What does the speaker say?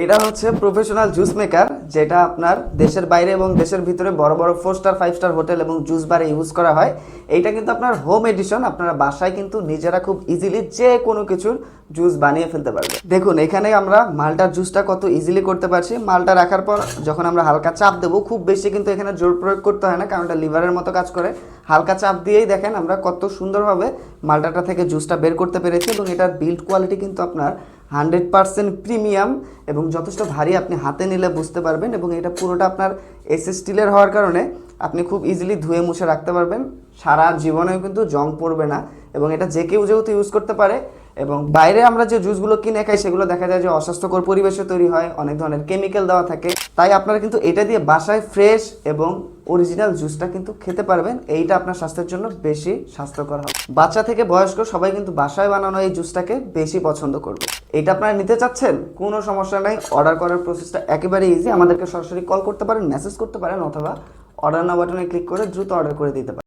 এটা হচ্ছে professional juice maker যেটা আপনার দেশের বাইরে এবং দেশের ভিতরে বড় বড় four star five star hotel এবং জুস বারে ইউজ করা হয়। এইটা কিন্তু আপনার হোম এডিশন আপনারা বাসায় কিন্তু নিজেরা খুব ইজিলি যে কোনো কিছুর জুস বানিয়ে ফেলতে পারবে দেখুন, এখানে আমরা মালটার জুসটা কত ইজিলি করতে পারছি। মালটা রাখার পর যখন আমরা হালকা চাপ দেবো, খুব বেশি কিন্তু এখানে জোর প্রয়োগ করতে হয় না, কারণ এটা লিভারের মতো কাজ করে। হালকা চাপ দিয়েই দেখেন আমরা কত সুন্দরভাবে মালটাটা থেকে জুসটা বের করতে পেরেছি এবং এটার বিল্ড কোয়ালিটি কিন্তু আপনার হান্ড্রেড পার্সেন্ট প্রিমিয়াম এবং যথেষ্ট ভারী আপনি হাতে নিলে বুঝতে পারবেন এবং এটা পুরোটা আপনার এস স্টিলের হওয়ার কারণে আপনি খুব ইজিলি ধুয়ে মুছে রাখতে পারবেন। সারা জীবনেও কিন্তু জং পড়বে না এবং এটা যে কেউ যেহেতু ইউজ করতে পারে এবং বাইরে আমরা যে জুসগুলো কিনে খাই, সেগুলো দেখা যায় যে অস্বাস্থ্যকর পরিবেশে তৈরি হয়, অনেক ধরনের কেমিক্যাল দেওয়া থাকে। তাই আপনারা কিন্তু এটা দিয়ে বাসায় ফ্রেশ এবং অরিজিনাল জুসটা কিন্তু খেতে পারবেন। এইটা আপনার স্বাস্থ্যের জন্য বেশি স্বাস্থ্যকর হবে। বাচ্চা থেকে বয়স্ক সবাই কিন্তু বাসায় বানানো এই জুসটাকে বেশি পছন্দ করবে। এটা আপনারা নিতে চাচ্ছেন? কোনো সমস্যা নাই। অর্ডার করার প্রসেসটা একেবারে ইজি আমাদেরকে সরাসরি কল করতে পারেন মেসেজ করতে পারেন, অথবা অর্ডার না বাটনে ক্লিক করে দ্রুত অর্ডার করে দিতে পারেন।